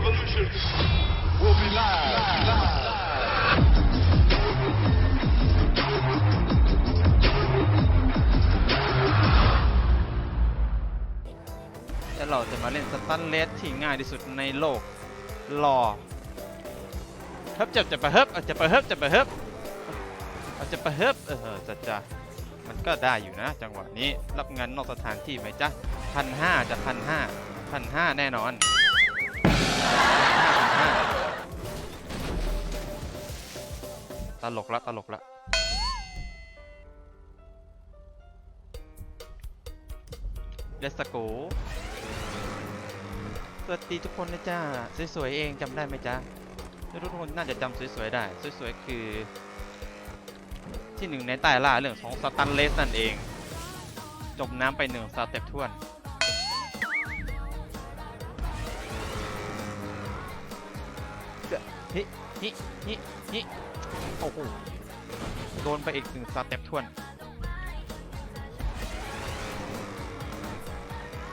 revolution will be live. แล้วเราจะมาเล่นสตันเลสที่ง่ายที่สุดในโลกรอเฮิบจะจะไปเฮิบเอาจะไปเฮิบจะไปเฮิบเอาจะไปเฮิบเออจะจะมันก็ได้อยู่นะ จังหวะนี้รับงานนอกสถานที่ไหมจ๊ะพันห้าจะพันห้าพันห้าแน่นอน ตลกละตลกละเลสโกสวัสดีทุกคนนะจ้า สวยๆเองจำได้ไหมจ๊ะทุกคนน่าจะจำสวยๆได้ สวยๆคือ ที่หนึ่งในใต้ล่าเรื่องของสตันเลสนั่นเอง จมน้ำไปหนึ่งสเต็ปท่วน ฮิฮิฮิฮิโอ้โหโดนไปอีกหนึ่งสเต็ปทวน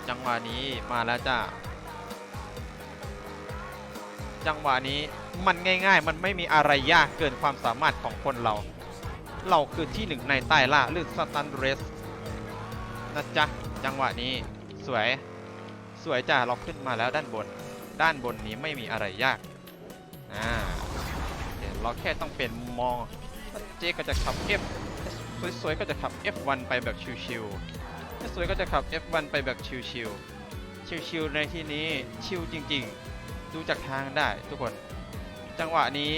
จังหวะนี้มาแล้วจ้าจังหวะนี้มันง่ายๆ มันไม่มีอะไรยากเกินความสามารถของคนเรา เราคือที่หนึ่งในใต้ล่าหรือสตันเรสนะจ๊ะ จังหวะนี้สวย สวยจ้ะเราขึ้นมาแล้วด้านบน ด้านบนนี้ไม่มีอะไรยาก อ่าเดี๋ยวเราแค่ต้องเป็นมองเจ๊ก็จะขับ F สวยๆก็จะขับ F1 ไปแบบชิวๆสวยก็จะขับ F1 ไปแบบชิวๆชิวๆในที่นี้ชิวจริงๆ ดูจากทางได้ทุกคน จังหวะนี้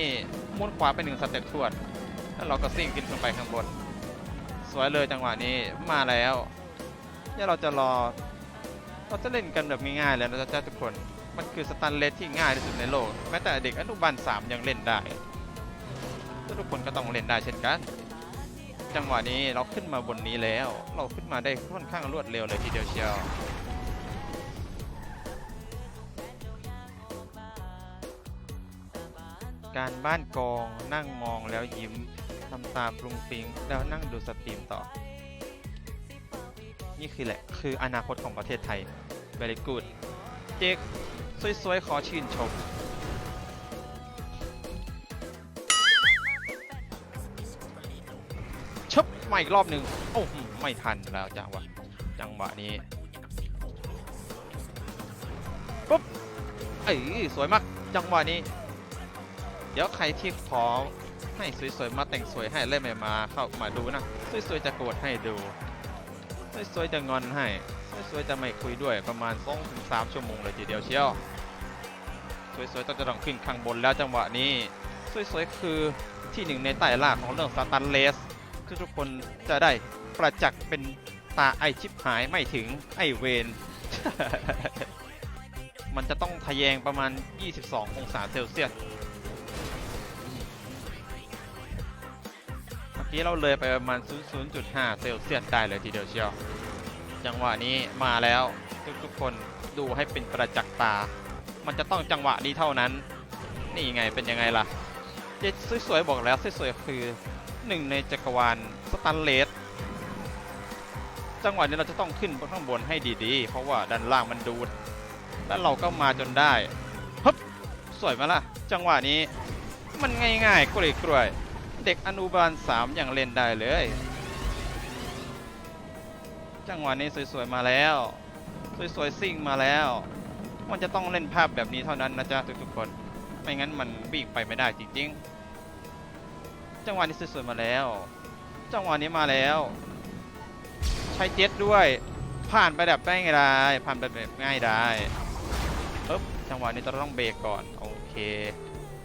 มุนขวาไปหนึ่งสเต็ปทวดแล้วเราก็ซิ่งขึ้นไปข้างบน สวยเลยจังหวะนี้มาแล้วเนี่ยเราจะรอ เราจะเล่นกันแบบง่ายๆเลยนะจ๊ะทุกคน มันคือสตันเลสที่ง่ายที่สุดในโลก แม้แต่เด็กอนุบาล3ยังเล่นได้ทุกคนก็ต้องเล่นได้เช่นกัน จังหวะนี้เราขึ้นมาบนนี้แล้ว เราขึ้นมาได้ค่อนข้างรวดเร็วเลยทีเดียวเชียวการบ้านกองนั่งมองแล้วยิ้มทำตาปรุงปิงแล้วนั่งดูสตรีมต่อ นี่คือแหละ คืออนาคตของประเทศไทย very good เจ๊กสวยๆ ขอชื่นชม ชบมาอีกรอบหนึ่งโอ้ไม่ทันแล้วจังหวะจังหวะนี้ ปุ๊บเอ้ยสวยมาก จังหวะนี้ เดี๋ยวใครที่ขอให้สวยๆ มาแต่งสวยให้เล่นไม่มาเข้ามาดูนะ สวยๆ จะโกรธให้ดู สวยๆ จะงอนให้ สวยๆจะไม่คุยด้วยประมาณ2ถึง3ชั่วโมงเลยทีเดียวเชียว สวยๆต้องจะต้องขึ้นข้างบนแล้วจังหวะนี้ สวยๆคือที่หนึ่งในใต้ล่าของเรื่องสตันเลสคือทุกคนจะได้ประจักษ์เป็นตาไอชิปหายไม่ถึงไอเวนมันจะต้องทะแยงประมาณ 22 องศาเซลเซียส เมื่อกี้เราเลยไปประมาณ 0.5 เซลเซียสได้เลยทีเดียวเชียว จังหวะนี้มาแล้วทุกๆคนดูให้เป็นประจักษ์ตา มันจะต้องจังหวะนี้เท่านั้น นี่ไงเป็นยังไงล่ะเจ๊สวยๆบอกแล้วสวยๆคือหนึ่งในจักรวาลสตันเลสจังหวะนี้เราจะต้องขึ้นบนข้างบนให้ดีๆ เพราะว่าด้านล่างมันดูด แล้วเราก็มาจนได้ฮึบสวยมาละจังหวะนี้มันง่ายๆกล้วยกล้วยๆเด็กอนุบาล3ยังเล่นได้เลย จังหวะนี้สวยๆมาแล้ว สวยๆซิ่งมาแล้ว มันจะต้องเล่นภาพแบบนี้เท่านั้นนะจ๊ะทุกๆคน ไม่งั้นมันวิ่งไปไม่ได้จริงๆ จังหวะนี้สวยๆมาแล้ว จังหวะนี้มาแล้ว ใช้เจ็ตด้วย ผ่านไปแบบง่ายได้ผ่านไปแบบง่ายได้ปึ๊บจังหวะนี้เราต้องเบรกก่อนโอเค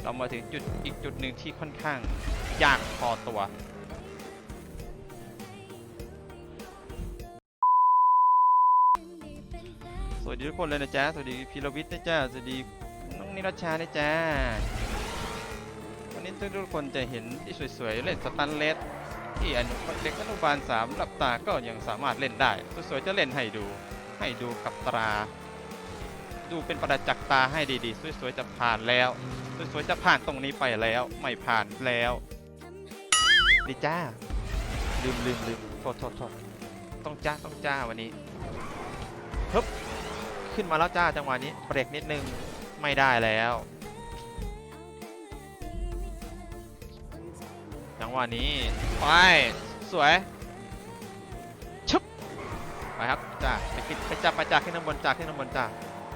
เรามาถึงจุดอีกจุดหนึ่งที่ค่อนข้างยากพอตัว สวัสดีทุกคนเลยนะจ๊ะสวัสดีพีรวิทย์นะจ๊ะสวัสดีน้องนิรชานะจ๊ะวันนี้ทุกคนจะเห็นที่สวยๆเล่นสตันเลสที่อนุเด็กอนุบาล3หลับตาก็ยังสามารถเล่นได้สวยๆจะเล่นให้ดู ให้ดูกับตรา ดูเป็นประจักษ์ตาให้ดีๆสวยๆจะผ่านแล้วสวยๆจะผ่านตรงนี้ไปแล้วไม่ผ่านแล้วดีจ้าลืมลืมลืมโทษโทษโทษต้องจ้าต้องจ้าวันนี้ฮึบ ขึ้นมาแล้วจ้าจังหวะนี้เบรกนิดนึงไม่ได้แล้ว จังหวะนี้ไปสวยชุบไปครับจ้าไปขึ้นไปจับไปจาขึ้นข้างบนจ้าขึ้นข้างบนจ้า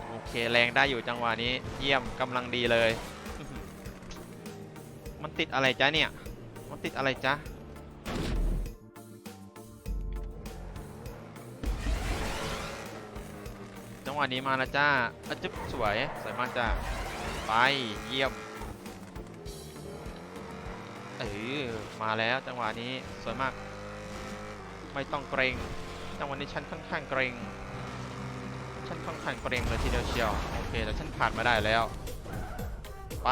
โอเคแรงได้อยู่จังหวะนี้ เยี่ยมกำลังดีเลย มันติดอะไรจ๊ะเนี่ย มันติดอะไรจ๊ะ งหวะนี้มาแล้วจ้าอะจึ๊บสวย สวยมากจ้า ไป เยี่ยม เออ มาแล้วจังหวะนี้ สวยมาก ไม่ต้องเกรง จังหวะนี้ฉันค่อนข้างเกรงฉันค่อนข้างเกรงเลยทีเดียวเชียว โอเค แต่ฉันผ่านมาได้แล้ว ไป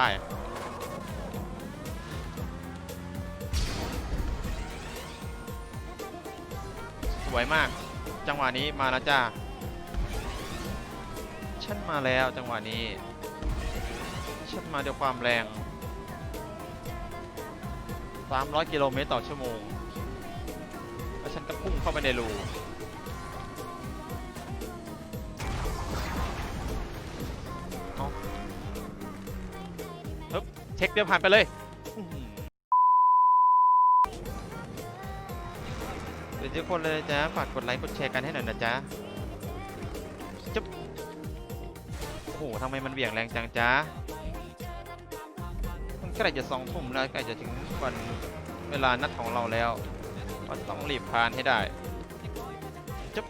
สวยมาก จังหวะนี้มาแล้วจ้า ฉันมาแล้วจังหวะนี้ฉันมาด้วยความแรง 300 กิโลเมตรต่อชั่วโมง แล้วฉันก็พุ่งเข้าไปในรูเฮึบเช็คเดียวผ่านไปเลยเดี๋ยวทุกคนเลยจ๊ะฝากกดไลค์ กดแชร์กันให้หน่อยนะจ๊ะ โอ้โหทำไมมันเหวี่ยงแรงจังจ้ามันใกล้จะสองทุ่มแล้วใกล้จะถึงวันเวลานัดของเราแล้วก็ต้องรีบพานให้ได้จุ๊บ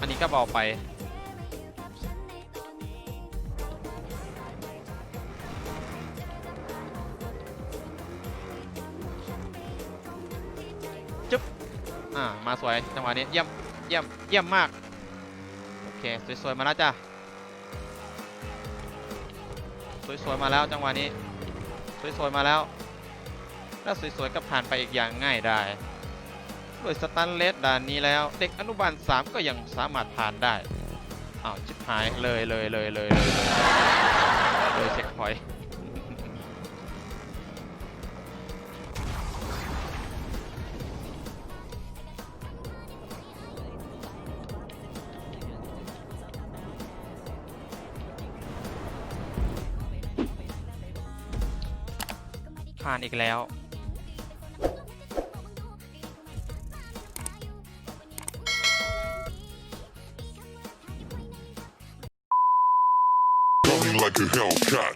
อันนี้ก็เบาไปจุ๊บอ่ามาสวยจังหวะนี้เยี่ยมเยี่ยมเยี่ยมมาก โอเค สวยๆ มาแล้วจ้ะ สวยๆมาแล้วจังหวะนี้ สวยๆมาแล้วแล้วสวยๆก็ผ่านไปอีกอย่างง่ายได้ด้วยสตันเลสด่านนี้แล้ว เด็กอนุบาล 3 ก็ยังสามารถผ่านได้อ้าวชิบหายเลยเลยเลยเลยเลยเลยเลยเช็คพอยต์ ผ่านอีกแล้ว Coming like a Hellcat.